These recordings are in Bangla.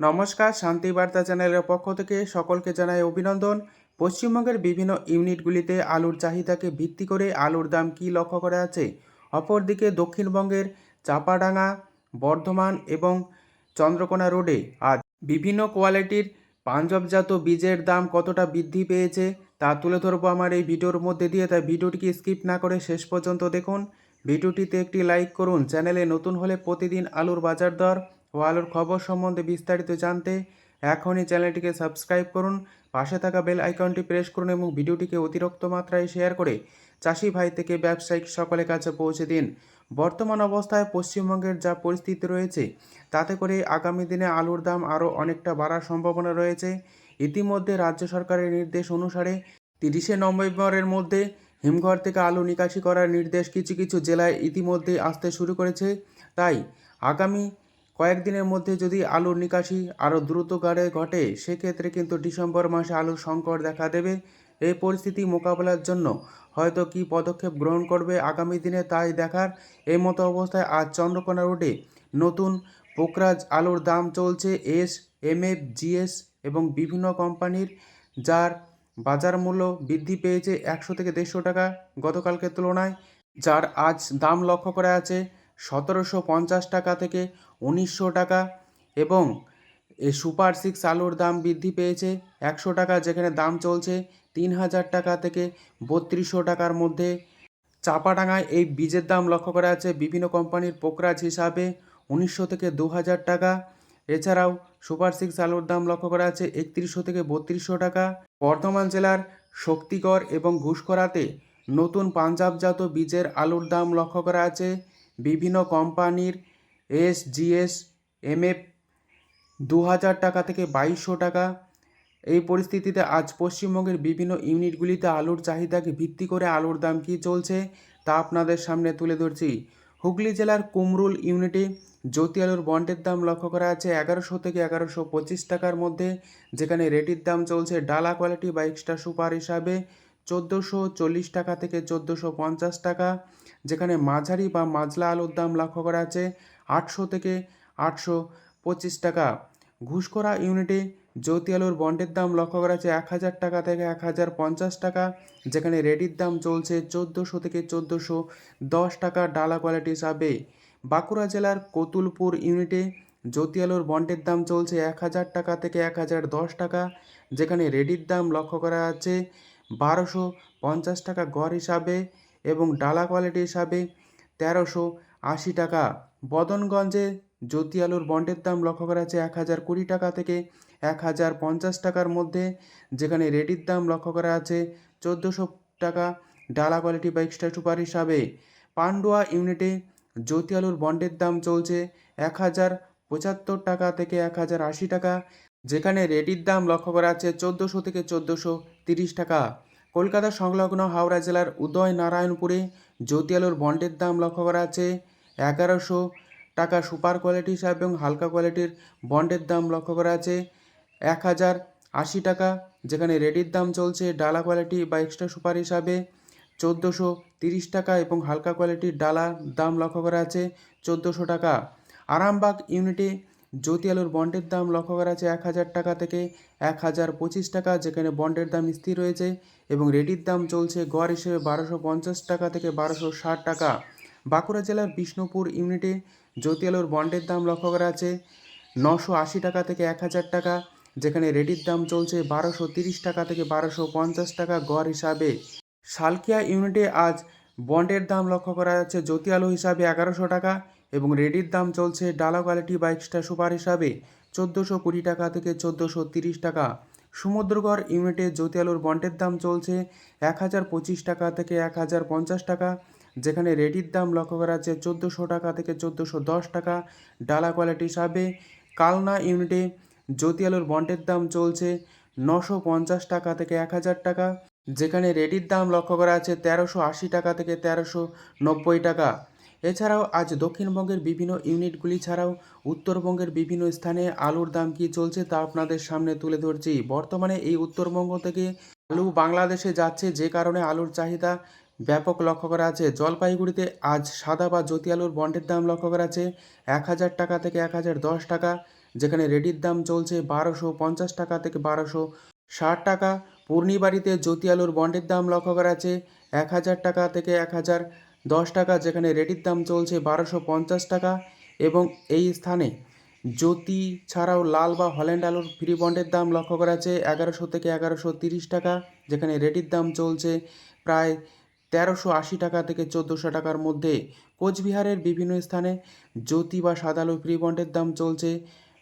নমস্কার, শান্তি বার্তা চ্যানেলের পক্ষ থেকে সকলকে জানাই অভিনন্দন। পশ্চিমবঙ্গের বিভিন্ন ইউনিটগুলিতে আলুর চাহিদাকে ভিত্তি করে আলুর দাম কী লক্ষ্য করা আছে? অপরদিকে দক্ষিণবঙ্গের চাপাডাঙ্গা, বর্ধমান এবং চন্দ্রকোনা রোডে আজ বিভিন্ন কোয়ালিটির পাঞ্জাবজাত বীজের দাম কতটা বৃদ্ধি পেয়েছে তা তুলে ধরবো আমার এই ভিডিওর মধ্যে দিয়ে। তাই ভিডিওটিকে স্কিপ না করে শেষ পর্যন্ত দেখুন। ভিডিওটিতে একটি লাইক করুন। চ্যানেলে নতুন হলে প্রতিদিন আলুর বাজার দর ও আলুর খবর সম্বন্ধে বিস্তারিত জানতে এখনই চ্যানেলটিকে সাবস্ক্রাইব করুন, পাশে থাকা বেল আইকনটি প্রেস করুন এবং ভিডিওটিকে অতিরিক্ত মাত্রায় শেয়ার করে চাষি ভাই থেকে ব্যবসায়িক সকলের কাছে পৌঁছে দিন। বর্তমান অবস্থায় পশ্চিমবঙ্গের যা পরিস্থিতি রয়েছে, তাতে করে আগামী দিনে আলুর দাম আরও অনেকটা বাড়ার সম্ভাবনা রয়েছে। ইতিমধ্যে রাজ্য সরকারের নির্দেশ অনুসারে তিরিশে নভেম্বরের মধ্যে হিমঘর থেকে আলু নিকাশি করার নির্দেশ কিছু কিছু জেলায় ইতিমধ্যে আসতে শুরু করেছে। তাই আগামী কয়েকদিনের মধ্যে যদি আলুর নিকাশি আরও দ্রুত গাড়ে ঘটে, সেক্ষেত্রে কিন্তু ডিসেম্বর মাসে আলুর সংকট দেখা দেবে। এই পরিস্থিতি মোকাবেলার জন্য হয়তো কী পদক্ষেপ গ্রহণ করবে আগামী দিনে তাই দেখার এই মতো অবস্থায় আজ চন্দ্রকোনা রোডে নতুন পোকরাজ আলুর দাম চলছে এস, এম, এফ জিএস এবং বিভিন্ন কোম্পানির, যার বাজার মূল্য বৃদ্ধি পেয়েছে একশো থেকে দেড়শো টাকা গতকালকের তুলনায়, যার আজ দাম লক্ষ্য করা আছে সতেরোশো পঞ্চাশ টাকা থেকে উনিশশো টাকা এবং এই সুপার সিক্স আলুর দাম বৃদ্ধি পেয়েছে একশো টাকা, যেখানে দাম চলছে তিন হাজার টাকা থেকে বত্রিশশো টাকার মধ্যে। চাপাডাঙ্গায় এই বীজের দাম লক্ষ্য করা আছে বিভিন্ন কোম্পানির পোকরাজ হিসাবে উনিশশো থেকে দু হাজার টাকা। এছাড়াও সুপার সিক্স আলুর দাম লক্ষ্য করা আছে একত্রিশশো থেকে বত্রিশশো টাকা। বর্ধমান জেলার শক্তিগড় এবং ঘুষকরাতে নতুন পাঞ্জাবজাত বীজের আলুর দাম লক্ষ্য করা আছে বিভিন্ন কোম্পানির এস জিএস এমএফ দু হাজার টাকা থেকে বাইশশো টাকা। এই পরিস্থিতিতে আজ পশ্চিমবঙ্গের বিভিন্ন ইউনিটগুলিতে আলুর চাহিদাকে ভিত্তি করে আলুর দাম কী চলছে, তা আপনাদের সামনে তুলে ধরছি। হুগলি জেলার কুমরুল ইউনিটে জ্যোতি আলুর বন্ডের দাম লক্ষ্য করা আছে এগারোশো থেকে এগারোশো পঁচিশ টাকার মধ্যে, যেখানে রেটির দাম চলছে ডালা কোয়ালিটি বা এক্সট্রা সুপার হিসাবে চোদ্দোশো চল্লিশ টাকা থেকে চোদ্দোশো পঞ্চাশ টাকা, যেখানে মাঝারি বা মাজলা আলুর দাম লক্ষ্য করা আছে আটশো থেকে আটশো পঁচিশ টাকা। ঘুষকরা ইউনিটে জ্যোতি আলুর বন্ডের দাম লক্ষ্য করা আছে এক হাজার টাকা থেকে এক হাজার পঞ্চাশ টাকা, যেখানে রেডির দাম চলছে চোদ্দোশো থেকে চোদ্দোশো দশ টাকা ডালা কোয়ালিটি হিসাবে। বাঁকুড়া জেলার কতুলপুর ইউনিটে জ্যোতি আলুর বন্ডের দাম চলছে এক হাজার টাকা থেকে এক হাজার দশ টাকা, যেখানে রেডির দাম লক্ষ্য করা আছে বারোশো পঞ্চাশ টাকা গড় হিসাবে এবং ডালা কোয়ালিটি হিসাবে তেরোশো আশি টাকা। বদনগঞ্জে জ্যোতি আলুর বন্ডের দাম লক্ষ্য করা আছে এক হাজার কুড়ি টাকা থেকে এক হাজার পঞ্চাশ টাকার মধ্যে, যেখানে রেডির দাম লক্ষ্য করা আছে চোদ্দোশো টাকা। ডালা কোয়ালিটি বা এক্সট্রা সুপার হিসাবে পান্ডুয়া ইউনিটে জ্যোতি আলুর বন্ডের দাম চলছে এক হাজার পঁচাত্তর টাকা থেকে এক হাজার আশি টাকা, যেখানে রেডির দাম লক্ষ্য করা আছে চোদ্দোশো থেকে চোদ্দোশো তিরিশ টাকা। কলকাতা সংলগ্ন হাওড়া জেলার উদয় নারায়ণপুরে জ্যোতি আলুর বন্ডের দাম লক্ষ্য করা আছে এগারোশো টাকা সুপার কোয়ালিটি হিসাবে এবং হালকা কোয়ালিটির বন্ডের দাম লক্ষ্য করা আছে। এক হাজার আশি টাকা, যেখানে রেডির দাম চলছে ডালা কোয়ালিটি বা এক্সট্রা সুপার হিসাবে। চোদ্দোশো তিরিশ টাকা এবং হালকা কোয়ালিটির ডালার দাম লক্ষ্য করা আছে চোদ্দোশো টাকা। আরামবাগ ইউনিটে জ্যোতি আলুর বন্ডের দাম লক্ষ্য করা আছে এক হাজার টাকা থেকে এক হাজার পঁচিশ টাকা, যেখানে বন্ডের দাম স্থির রয়েছে এবং রেডির দাম চলছে গড় হিসেবে বারোশো পঞ্চাশ টাকা থেকে বারোশো ষাট টাকা। বাঁকুড়া জেলার বিষ্ণুপুর ইউনিটে জ্যোতি বন্ডের দাম লক্ষ্য করা আছে। নশো আশি টাকা থেকে এক হাজার টাকা, যেখানে রেডির দাম চলছে বারোশো তিরিশ টাকা থেকে বারোশো পঞ্চাশ টাকা গড় হিসাবে। সালকিয়া ইউনিটে আজ বন্ডের দাম লক্ষ্য করা যাচ্ছে জ্যোতি আলু হিসাবে এগারোশো টাকা এবং রেডির দাম চলছে ডালা কোয়ালিটি বা এক্সট্রা সুপার হিসাবে চোদ্দোশো কুড়ি টাকা থেকে চোদ্দোশো তিরিশ টাকা। সমুদ্রগড় ইউনিটে জ্যোতি আলুর বন্ডের দাম চলছে এক হাজার পঁচিশ টাকা থেকে এক হাজার পঞ্চাশ টাকা যেখানে রেডির দাম লক্ষ্য করা যাচ্ছে চোদ্দোশো টাকা থেকে চোদ্দোশো দশ টাকা। ডালা কোয়ালিটি হিসাবে কালনা ইউনিটে জ্যোতি আলুর বন্ডের দাম চলছে নশো পঞ্চাশ টাকা থেকে এক হাজার টাকা। যেখানে রেডির দাম লক্ষ্য করা আছে তেরোশো আশি টাকা থেকে তেরোশো নব্বই টাকা। এছাড়াও আজ দক্ষিণবঙ্গের বিভিন্ন ইউনিটগুলি ছাড়াও উত্তরবঙ্গের বিভিন্ন স্থানে আলুর দাম কী চলছে তা আপনাদের সামনে তুলে ধরছি। বর্তমানে এই উত্তরবঙ্গ থেকে আলু বাংলাদেশে যাচ্ছে যে কারণে আলুর চাহিদা ব্যাপক লক্ষ্য করা আছে। জলপাইগুড়িতে আজ সাদা বা জ্যোতি আলুর বন্ডের দাম লক্ষ্য করা আছে। এক হাজার টাকা থেকে এক হাজার দশ টাকা, যেখানে রেডির দাম চলছে বারোশো পঞ্চাশ টাকা থেকে বারোশো ষাট টাকা। পূর্ণিবাড়িতে জ্যোতি আলুর বন্ডের দাম লক্ষ্য করা আছে। এক হাজার টাকা থেকে এক হাজার দশ টাকা, যেখানে রেডির দাম চলছে বারোশো পঞ্চাশ টাকা। এবং এই স্থানে জ্যোতি ছাড়াও লাল বা হল্যান্ড আলুর ফ্রি বন্ডের দাম লক্ষ্য করা আছে। এগারোশো থেকে এগারোশো তিরিশ টাকা, যেখানে রেডির দাম চলছে প্রায় তেরোশো আশি টাকা থেকে চোদ্দোশো টাকার মধ্যে কোচবিহারের বিভিন্ন স্থানে জ্যোতি বা সাদা আলু ফ্রি বন্ডের দাম চলছে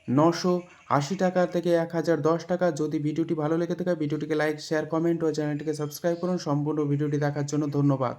নশো আশি টাকা থেকে এক হাজার দশ টাকা। যদি ভিডিওটি ভালো লেগে থাকে, ভিডিওটিকে লাইক, শেয়ার, কমেন্ট ও চ্যানেলটিকে সাবস্ক্রাইব করুন। সম্পূর্ণ ভিডিওটি দেখার জন্য ধন্যবাদ।